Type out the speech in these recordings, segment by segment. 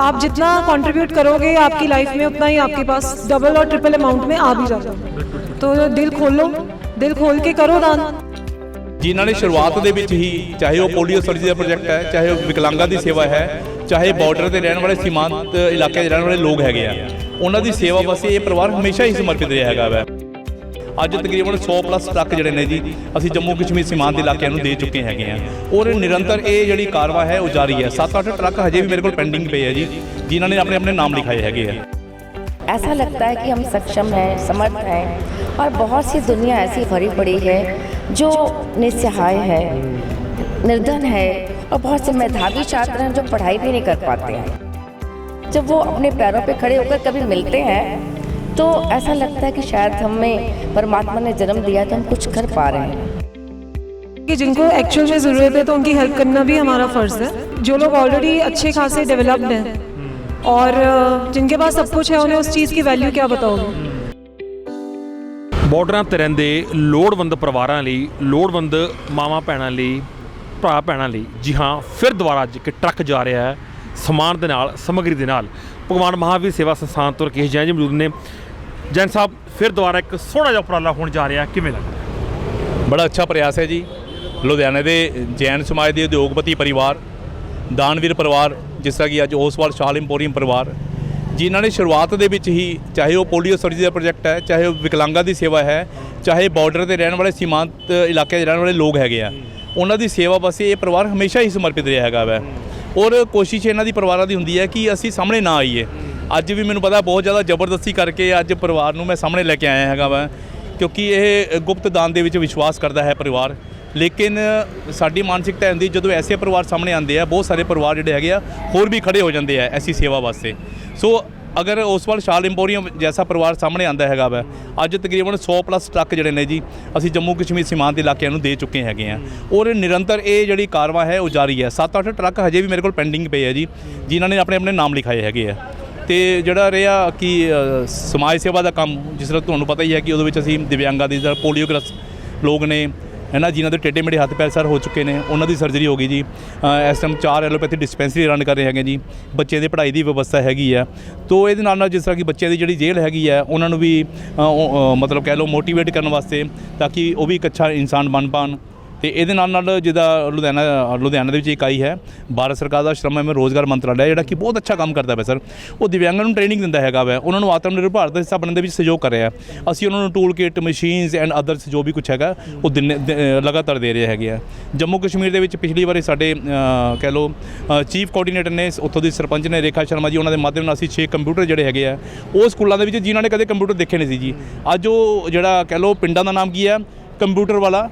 आप जितना कंट्रीब्यूट करोगे आपकी लाइफ में उतना ही आपके पास डबल और ट्रिपल अमाउंट में आ भी जाता है तो दिल खोलो दिल खोल के करो दान ਜਿਨ੍ਹਾਂ ਨੇ ਸ਼ੁਰੂਆਤ ਦੇ ਵਿੱਚ ਹੀ ਚਾਹੇ ਉਹ ਪੋਲੀਓ ਸਰਜੀ ਦਾ ਪ੍ਰੋਜੈਕਟ ਹੈ ਚਾਹੇ ਉਹ ਵਿਕਲਾਂਗਾਂ ਦੀ ਸੇਵਾ ਹੈ ਚਾਹੇ ਬਾਰਡਰ ਤੇ ਰਹਿਣ ਵਾਲੇ ਸੀਮਾਂਤ ਇਲਾਕੇ 'ਚ ਰਹਿਣ ਵਾਲੇ ਲੋਕ ਹੈਗੇ ਆ ਉਹਨਾਂ ਦੀ ਸੇਵਾ ਵਾਸਤੇ ਇਹ ਪਰਿਵਾਰ ਹਮੇਸ਼ਾ ਹੀ ਸਮਰਪਿਤ ਰਿਹਾ ਹੈਗਾ ਵੈ ਅੱਜ ਤਕਰੀਬਨ 100 ਪਲੱਸ ਟਰੱਕ ਜਿਹੜੇ ਨੇ ਜੀ ਅਸੀਂ ਜੰਮੂ ਕਸ਼ਮੀਰ ਸੀਮਾਂਤ ਦੇ ਇਲਾਕਿਆਂ ਨੂੰ ਦੇ ਚੁੱਕੇ ਹੈਗੇ ਆ ਔਰ ਨਿਰੰਤਰ ਇਹ ਜਿਹੜੀ ਕਾਰਵਾ ਹੈ ਉਹ ਜਾਰੀ ਹੈ 7-8 ਟਰੱਕ ਹਜੇ ਵੀ ਮੇਰੇ ਕੋਲ ਪੈਂਡਿੰਗ ਪਏ ਹੈ ਜੀ ਜਿਨ੍ਹਾਂ ਨੇ ਆਪਣੇ ਆਪਣੇ ਨਾਮ ਲਿਖਾਏ ਹੈਗੇ ਆ ऐसा लगता है कि हम सक्षम हैं समर्थ हैं और बहुत सी दुनिया ऐसी भरी पड़ी है जो निस्सहाय है निर्धन है और बहुत से मेधावी छात्र हैं जो पढ़ाई भी नहीं कर पाते हैं जब वो अपने पैरों पे खड़े होकर कभी मिलते हैं तो ऐसा लगता है कि शायद हमें परमात्मा ने जन्म दिया तो हम कुछ कर पा रहे हैं कि जिनको एक्चुअल में ज़रूरत है तो उनकी हेल्प करना भी हमारा फ़र्ज़ है जो लोग ऑलरेडी अच्छे खासे डेवलप्ड हैं और अ, जिनके पास सब कुछ है उन्हें उस चीज़ की वैल्यू क्या बताओगे ਬਾਰਡਰਾਂ ਤੇ ਰਹਿੰਦੇ ਲੋੜਵੰਦ ਪਰਿਵਾਰਾਂ ਲਈ ਲੋੜਵੰਦ ਮਾਵਾਂ ਭੈਣਾਂ ਲਈ ਭਰਾ ਭੈਣਾਂ ਲਈ ਜੀ ਹਾਂ ਫਿਰ ਦੁਬਾਰਾ ਅੱਜ ਇੱਕ ਟਰੱਕ ਜਾ ਰਿਹਾ ਹੈ ਸਮਾਨ ਦੇ ਨਾਲ ਸਮੱਗਰੀ ਦੇ ਨਾਲ ਭਗਵਾਨ ਮਹਾਵੀਰ ਸੇਵਾ ਸੰਸਥਾਨ ਤੋਂ ਰਕੇਸ਼ ਜੈਨ ਜੀ ਮੌਜੂਦ ਨੇ ਜੈਨ ਸਾਹਿਬ, ਫਿਰ ਦੁਬਾਰਾ ਇੱਕ ਸੋਹਣਾ ਜਿਹਾ ਉਪਰਾਲਾ ਹੋਣ ਜਾ ਰਿਹਾ, ਕਿਵੇਂ ਲੱਗਦਾ? ਬੜਾ ਅੱਛਾ ਪ੍ਰਯਾਸ ਹੈ ਜੀ। ਲੁਧਿਆਣੇ ਦੇ ਜੈਨ ਸਮਾਜ ਦੇ ਉਦਯੋਗਪਤੀ ਪਰਿਵਾਰ, ਦਾਨਵੀਰ ਪਰਿਵਾਰ, ਜਿਸ ਤਰ੍ਹਾਂ ਕਿ ਅੱਜ ਓਸਵਾਲ ਸ਼ਾਲ ਇੰਪੋਰੀਅਮ ਪਰਿਵਾਰ, ਜਿਨ੍ਹਾਂ ਨੇ ਸ਼ੁਰੂਆਤ ਦੇ ਵਿੱਚ ਹੀ ਚਾਹੇ ਉਹ ਪੋਲੀਓ ਸਰਜੀ ਦਾ ਪ੍ਰੋਜੈਕਟ ਹੈ, ਚਾਹੇ ਉਹ ਵਿਕਲਾਂਗਾਂ ਦੀ ਸੇਵਾ ਹੈ, ਚਾਹੇ ਬਾਰਡਰ ਤੇ ਰਹਿਣ ਵਾਲੇ ਸੀਮਾਂਤ ਇਲਾਕੇ ਦੇ ਰਹਿਣ ਵਾਲੇ ਲੋਕ ਹੈਗੇ ਆ, ਉਹਨਾਂ ਦੀ ਸੇਵਾ ਵਾਸਤੇ ਇਹ ਪਰਿਵਾਰ ਹਮੇਸ਼ਾ ਹੀ ਸਮਰਪਿਤ ਰਿਹਾ ਹੈਗਾ ਵੈ। ਔਰ ਕੋਸ਼ਿਸ਼ ਇਹਨਾਂ ਦੀ ਪਰਿਵਾਰਾਂ ਦੀ ਹੁੰਦੀ ਹੈ ਕਿ ਅਸੀਂ ਸਾਹਮਣੇ ਨਾ ਆਈਏ। ਅੱਜ ਵੀ ਮੈਨੂੰ ਪਤਾ ਬਹੁਤ ਜ਼ਿਆਦਾ ਜ਼ਬਰਦਸਤੀ ਕਰਕੇ ਅੱਜ ਪਰਿਵਾਰ ਨੂੰ ਮੈਂ ਸਾਹਮਣੇ ਲੈ ਕੇ ਆਇਆ ਹੈਗਾ ਵਾ, ਕਿਉਂਕਿ ਇਹ ਗੁਪਤ ਦਾਨ ਦੇ ਵਿੱਚ ਵਿਸ਼ਵਾਸ ਕਰਦਾ ਹੈ ਪਰਿਵਾਰ। ਲੇਕਿਨ ਸਾਡੀ ਮਾਨਸਿਕਤਾ ਹੁੰਦੀ ਜਦੋਂ ਐਸੇ ਪਰਿਵਾਰ ਸਾਹਮਣੇ ਆਉਂਦੇ ਆ, ਬਹੁਤ ਸਾਰੇ ਪਰਿਵਾਰ ਜਿਹੜੇ ਹੈਗੇ ਆ, ਹੋਰ ਵੀ ਖੜੇ ਹੋ ਜਾਂਦੇ ਆ ਐਸੀ ਸੇਵਾ ਵਾਸਤੇ। ਸੋ ਅਗਰ ਉਸ ਉਸਵਾਲ ਸ਼ਾਲ ਇੰਪੋਰੀਅਮ ਜੈਸਾ ਪਰਿਵਾਰ ਸਾਹਮਣੇ ਆਂਦਾ ਹੈਗਾ ਵਾ, ਅੱਜ ਤਕਰੀਬਨ 100 ਪਲੱਸ ਟਰੱਕ ਜਿਹੜੇ ਨੇ ਜੀ, ਅਸੀਂ ਜੰਮੂ ਕਸ਼ਮੀਰ ਸੀਮਾਂਤ ਦੇ ਇਲਾਕਿਆਂ ਨੂੰ ਦੇ ਚੁੱਕੇ ਹੈਗੇ ਆ। ਔਰ ਨਿਰੰਤਰ ਇਹ ਜਿਹੜੀ ਕਾਰਵਾ ਹੈ, ਉਹ ਜਾਰੀ ਹੈ। 7-8 ਟਰੱਕ ਹਜੇ ਵੀ ਮੇਰੇ ਕੋਲ ਪੈਂਡਿੰਗ ਪਏ ਹੈ ਜੀ, ਜਿਨ੍ਹਾਂ ਨੇ ਆਪਣੇ ਆਪਣੇ ਨਾਮ ਲਿਖਾਏ ਹੈਗੇ ਆ। ਤੇ ਜਿਹੜਾ ਰਿਹਾ ਕਿ ਅ, ਸਮਾਜ ਸੇਵਾ ਦਾ ਕੰਮ ਜਿਸ ਤਰ੍ਹਾਂ ਤੁਹਾਨੂੰ ਪਤਾ ਹੀ ਹੈ ਕਿ ਉਹਦੇ ਵਿੱਚ ਅਸੀਂ ਦਿਵਿਆਂਗਾਂ ਦੀ ਜਿਹੜਾ ਪੋਲੀਓਗ੍ਰਸ ਲੋਕ ਨੇ ਹੈ ਨਾ ਜਿਨ੍ਹਾਂ ਦੇ ਟੇਢੇ ਮੇਢੇ ਹੱਥ ਪੈਰ ਸਰ ਹੋ ਚੁੱਕੇ ਨੇ ਉਹਨਾਂ ਦੀ ਸਰਜਰੀ ਹੋ ਗਈ ਜੀ। ਅ, ਇਸ ਟਾਈਮ ਚਾਰ ਐਲੋਪੈਥੀ ਡਿਸਪੈਂਸਰੀ ਰਨ ਕਰ ਰਹੇ ਹੈਗੇ ਜੀ। ਬੱਚਿਆਂ ਦੀ ਪੜ੍ਹਾਈ ਦੀ ਵਿਵਸਥਾ ਹੈਗੀ ਹੈ। ਤੋ ਇਹਦੇ ਨਾਲ ਨਾਲ ਜਿਸ ਤਰ੍ਹਾਂ ਕਿ ਬੱਚਿਆਂ ਦੀ ਜਿਹੜੀ ਜੇਲ੍ਹ ਹੈਗੀ ਹੈ ਉਹਨਾਂ ਨੂੰ ਵੀ ਅ, ਉਹ, ਅ, ਮਤਲਬ ਕਹਿ ਲਓ ਮੋਟੀਵੇਟ ਕਰਨ ਵਾਸਤੇ ਤਾਂ ਕਿ ਉਹ ਵੀ ਇੱਕ ਅੱਛਾ ਇਨਸਾਨ ਬਣ ਪਾਣ। ਤੇ ਇਹਦੇ ਨਾਲ ਨਾਲ ਜਿਹਦਾ ਲੁਧਿਆਣਾ ਲੁਧਿਆਣਾ ਦੇ ਵਿੱਚ ਇਕਾਈ ਹੈ, ਭਾਰਤ ਸਰਕਾਰ ਦਾ ਸ਼੍ਰਮ ਐਵਂ ਰੋਜ਼ਗਾਰ ਮੰਤਰਾਲਾ ਜਿਹੜਾ ਕਿ ਬਹੁਤ ਅੱਛਾ ਕੰਮ ਕਰਦਾ ਹੈ ਸਰ। ਉਹ ਦਿਵਿਆਂਗਾਂ ਨੂੰ ਟ੍ਰੇਨਿੰਗ ਦਿੰਦਾ ਹੈਗਾ ਵੈ। ਉਹਨਾਂ ਨੂੰ ਆਤਮ ਨਿਰਭਰ ਭਾਰਤ ਦਾ ਹਿੱਸਾ ਬਣਨ ਦੇ ਵਿੱਚ ਸਹਿਯੋਗ ਕਰ ਰਿਹਾ ਅਸੀਂ ਉਹਨਾਂ ਨੂੰ tool kit machines and others ਜੋ ਵੀ ਕੁਝ ਹੈਗਾ, ਉਹ ਦਿਨ ਲਗਾਤਾਰ ਦੇ ਰਹੇ ਹੈਗੇ ਆ। ਜੰਮੂ ਕਸ਼ਮੀਰ ਦੇ ਵਿੱਚ ਪਿਛਲੀ ਵਾਰੀ ਸਾਡੇ ਕਹਿ ਲਓ ਚੀਫ ਕੋਆਰਡੀਨੇਟਰ ਨੇ ਉੱਥੋਂ ਦੀ ਸਰਪੰਚ ਨੇ ਰੇਖਾ ਸ਼ਰਮਾ ਜੀ, ਉਹਨਾਂ ਦੇ ਮਾਧਿਅਮ ਨਾਲ ਅਸੀਂ 6 ਕੰਪਿਊਟਰ ਜਿਹੜੇ ਹੈਗੇ ਆ, ਉਹ ਸਕੂਲਾਂ ਦੇ ਵਿੱਚ ਜਿਨ੍ਹਾਂ ਨੇ ਕਦੇ ਕੰਪਿਊਟਰ ਦੇਖੇ ਨਹੀਂ ਸੀ ਜੀ। ਅੱਜ ਉਹ ਜਿਹੜਾ ਕਹਿ ਲਓ ਪਿੰਡਾਂ ਦਾ ਨਾਮ ਕੀ ਹੈ? ਕੰਪਿਊਟਰ ਵਾਲਾ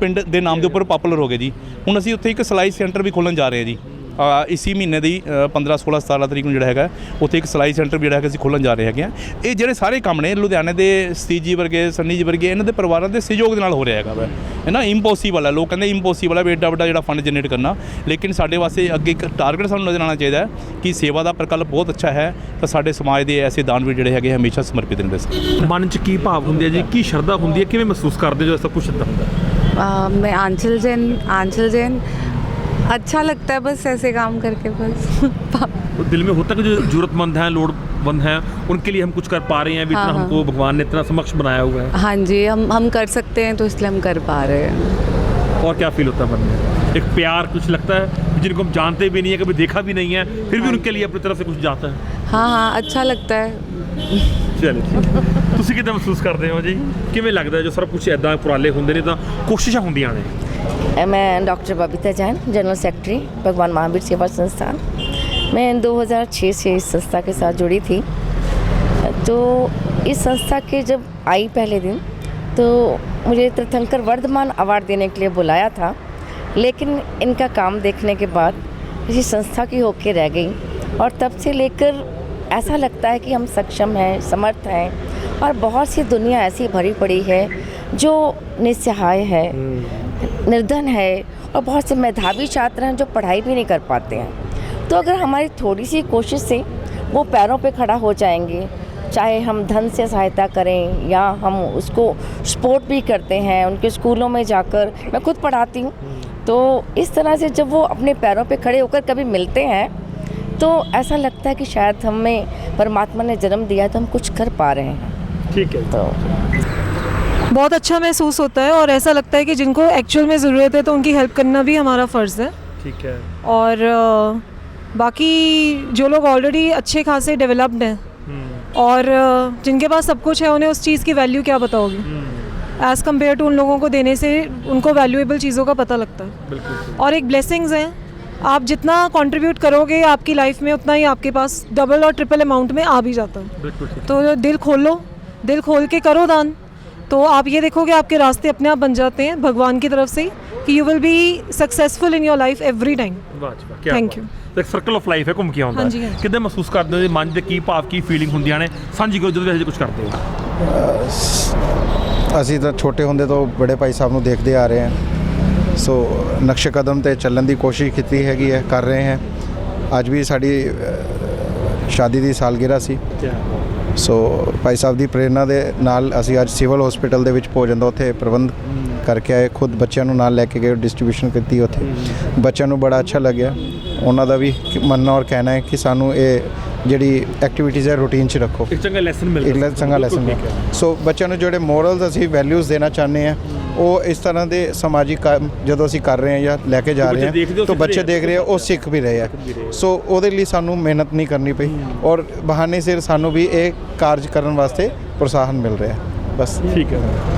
ਪਿੰਡ ਦੇ ਨਾਮ ਦੇ ਉੱਪਰ ਪਪੂਲਰ ਹੋ ਗਏ ਜੀ। ਹੁਣ ਅਸੀਂ ਉੱਥੇ ਇੱਕ ਸਲਾਈ ਸੈਂਟਰ ਵੀ ਖੋਲਣ ਜਾ ਰਹੇ ਹਾਂ ਜੀ। ਆ ਇਸੀ ਮਹੀਨੇ ਦੀ ਅ, 15 16 17 ਤਰੀਕ ਨੂੰ ਜਿਹੜਾ ਹੈਗਾ ਉੱਥੇ ਇੱਕ ਸਲਾਈ ਸੈਂਟਰ ਵੀ ਜਿਹੜਾ ਹੈਗਾ ਅਸੀਂ ਖੋਲਣ ਜਾ ਰਹੇ ਹੈਗੇ ਆ ਇਹ ਜਿਹੜੇ ਸਾਰੇ ਕੰਮ ਨੇ ਲੁਧਿਆਣੇ ਦੇ ਸਤੀਜ ਜੀ ਵਰਗੇ ਸੰਨੀ ਜੀ ਵਰਗੇ ਇਹਨਾਂ ਦੇ ਪਰਿਵਾਰਾਂ ਦੇ ਸਹਿਯੋਗ ਦੇ ਨਾਲ ਹੋ ਰਿਹਾ ਹੈਗਾ ਵਾ। ਹੈ ਨਾ ਇੰਪੋਸੀਬਲ ਹੈ ਲੋਕ ਕਹਿੰਦੇ ਇੰਪੋਸੀਬਲ ਹੈ ਵੀ ਐਡਾ ਵੱਡਾ ਜਿਹੜਾ ਫੰਡ ਜਨਰੇਟ ਕਰਨਾ। ਲੇਕਿਨ ਸਾਡੇ ਵਾਸਤੇ ਅੱਗੇ ਇੱਕ ਟਾਰਗੇਟ ਸਾਨੂੰ ਨਜ਼ਰ ਆਉਣਾ ਚਾਹੀਦਾ ਹੈ ਕਿ ਸੇਵਾ ਦਾ ਪ੍ਰਕਲਪ ਬਹੁਤ ਅੱਛਾ ਹੈ ਤਾਂ ਸਾਡੇ ਸਮਾਜ ਦੇ ਐਸੇ ਦਾਨਵੀਰ ਜਿਹੜੇ ਹੈਗੇ ਹਮੇਸ਼ਾ ਸਮਰਪਿਤ ਰਹਿੰਦੇ ਸੀ ਮਨ 'ਚ ਕੀ ਭਾਵ ਹੁੰਦੇ ਆ ਜੀ? ਕੀ ਸ਼ਰਧਾ ਹੁੰਦੀ ਹੈ? ਕਿਵੇਂ ਮਹਿਸੂਸ ਕਰਦੇ ਜੋ ਜਦੋਂ ਸਭ ਕੁਝ ਇੱਦਾਂ ਹੁੰਦਾ? आ, मैं आंचल जैन आंचल जैन। अच्छा लगता है बस ऐसे काम करके बस। दिल में होता है कि जो जरूरतमंद हैं लोड़वंद हैं उनके लिए हम कुछ कर पा रहे हैं अभी इतना हाँ, हाँ। हमको भगवान ने इतना समक्ष बनाया हुआ है। हाँ जी हम हम कर सकते हैं तो इसलिए हम कर पा रहे हैं। और क्या फील होता है मन में? एक प्यार कुछ लगता है जिनको हम जानते भी नहीं है कभी देखा भी नहीं है फिर भी उनके लिए अपनी तरफ़ से कुछ जाता है। हाँ हाँ अच्छा लगता है। ਚਲੋ ਠੀਕ ਤੁਸੀਂ ਕਿਦਾਂ ਮਹਿਸੂਸ ਕਰਦੇ ਹੋ ਜੀ ਕਿਵੇਂ ਲੱਗਦਾ ਜੋ ਸਾਰਾ ਕੁਝ ਐਦਾਂ ਉਪਰਾਲੇ ਹੁੰਦੇ ਨੇ ਤਾਂ ਕੋਸ਼ਿਸ਼ਾਂ ਹੁੰਦੀਆਂ ਨੇ मैं doctor Babita Jain general secretary Bhagwan Mahavir Seva संस्थान मैं 2006 से इस संस्था के साथ जुड़ी थी तो इस संस्था के जब आई पहले दिन तो मुझे तीर्थंकर वर्धमान अवार्ड देने के लिए बुलाया था लेकिन इनका काम देखने के बाद इसी संस्था की होके रह गई और तब से लेकर ऐसा लगता है कि हम सक्षम हैं समर्थ हैं और बहुत सी दुनिया ऐसी भरी पड़ी है जो निस्सहाय है निर्धन है और बहुत से मेधावी छात्र हैं जो पढ़ाई भी नहीं कर पाते हैं। तो अगर हमारी थोड़ी सी कोशिश से वो पैरों पे खड़ा हो जाएँगे चाहे हम धन से सहायता करें या हम उसको सपोर्ट भी करते हैं उनके स्कूलों में जाकर मैं खुद पढ़ाती हूँ तो इस तरह से जब वो अपने पैरों पे खड़े होकर कभी मिलते हैं तो ऐसा लगता है कि शायद हमें परमात्मा ने जन्म दिया है तो हम कुछ कर पा रहे हैं। ठीक है। तो बहुत अच्छा महसूस होता है और ऐसा लगता है कि जिनको एक्चुअल में ज़रूरत है तो उनकी हेल्प करना भी हमारा फ़र्ज़ है। ठीक है। और बाकी जो लोग ऑलरेडी अच्छे खासे डेवलप्ड हैं हम्म। और जिनके पास सब कुछ है उन्हें उस चीज़ की वैल्यू क्या बताओगी? एज़ कंपेयर टू उन लोगों को देने से उनको वैल्यूएबल चीज़ों का पता लगता है। और एक ब्लेसिंग्स हैं आप जितना कंट्रीब्यूट करोगे आपकी लाइफ में उतना ही आपके पास डबल और ट्रिपल अमाउंट में आ भी जाता है बिल्कुल तो दिल खोल लो दिल खोल के करो दान तो आप ये देखोगे आपके रास्ते अपने आप बन जाते हैं भगवान की तरफ से कि you will be successful in your life every time thank you ਇੱਕ ਸਰਕਲ ਆਫ ਲਾਈਫ ਹੈ ਘੁੰਮ ਕੇ ਆਉਂਦਾ ਹਾਂਜੀ, ਹਾਂਜੀ। ਕਿੱਦਾਂ ਮਹਿਸੂਸ ਕਰਦੇ ਹੋ ਜੀ? ਮਨ ਦੇ ਕੀ ਭਾਵ ਕੀ ਫੀਲਿੰਗ ਹੁੰਦੀਆਂ ਨੇ ਸਾਂਝੀ ਕਰੋ ਜਦੋਂ ਵੀ ਇਹੋ ਜਿਹਾ ਕੁਝ ਕਰਦੇ ਹੋ ਅਸੀਂ ਤਾਂ ਛੋਟੇ ਹੁੰਦੇ ਤੋਂ ਬੜੇ ਭਾਈ ਸਾਹਿਬ ਨੂੰ ਦੇਖਦੇ ਆ ਰਹੇ ਹਾਂ ਸੋ ਨਕਸ਼ੇ ਕਦਮ ਤੇ ਚੱਲਣ ਦੀ ਕੋਸ਼ਿਸ਼ ਕੀਤੀ ਹੈਗੀ ਹੈ ਕਰ ਰਹੇ ਹਾਂ। ਅੱਜ ਵੀ ਸਾਡੀ ਸ਼ਾਦੀ ਦੀ ਸਾਲਗਿਰਾ ਸੀ। ਸੋ ਭਾਈ ਸਾਹਿਬ ਦੀ ਪ੍ਰੇਰਣਾ ਦੇ ਨਾਲ ਅਸੀਂ ਅੱਜ ਸਿਵਲ ਹਸਪੀਟਲ ਦੇ ਵਿੱਚ ਭੋਜਨ ਦਾ ਉੱਥੇ ਪ੍ਰਬੰਧ ਕਰਕੇ ਆਏ ਖੁਦ ਬੱਚਿਆਂ ਨੂੰ ਨਾਲ ਲੈ ਕੇ ਗਏ ਡਿਸਟ੍ਰੀਬਿਊਸ਼ਨ ਕੀਤੀ ਉੱਥੇ। ਬੱਚਿਆਂ ਨੂੰ ਬੜਾ ਅੱਛਾ ਲੱਗਿਆ। ਉਹਨਾਂ ਦਾ ਵੀ ਮੰਨਣਾ ਔਰ ਕਹਿਣਾ ਹੈ ਕਿ ਸਾਨੂੰ ਇਹ ਜਿਹੜੀ ਐਕਟੀਵਿਟੀਜ਼ ਹੈ ਰੂਟੀਨ 'ਚ ਰੱਖੋ। ਇੱਕ ਚੰਗਾ ਲੈਸਨ ਮਿਲ ਇੱਕ ਚੰਗਾ ਲੈਸਨ। ਸੋ ਬੱਚਿਆਂ ਨੂੰ ਜਿਹੜੇ ਮੋਰਲਸ ਅਸੀਂ ਵੈਲਿਊਜ਼ ਦੇਣਾ ਚਾਹੁੰਦੇ ਆ ਉਹ ਇਸ ਤਰ੍ਹਾਂ ਦੇ ਸਮਾਜਿਕ ਕੰਮ ਜਦੋਂ ਅਸੀਂ ਕਰ ਰਹੇ ਹਾਂ ਜਾਂ ਲੈ ਕੇ ਜਾ ਰਹੇ ਹਾਂ ਤਾਂ ਬੱਚੇ। ਦੇਖ ਰਹੇ ਆ ਉਹ ਸਿੱਖ ਵੀ ਰਹੇ ਆ। ਸੋ ਉਹਦੇ ਲਈ ਸਾਨੂੰ ਮਿਹਨਤ ਨਹੀਂ ਕਰਨੀ ਪਈ ਔਰ ਬਹਾਨੇ ਸਿਰ ਸਾਨੂੰ ਵੀ ਇਹ ਕਾਰਜ ਕਰਨ ਵਾਸਤੇ ਪ੍ਰੋਤਸਾਹਨ ਮਿਲ ਰਿਹਾ। ਬਸ। ਠੀਕ ਹੈ।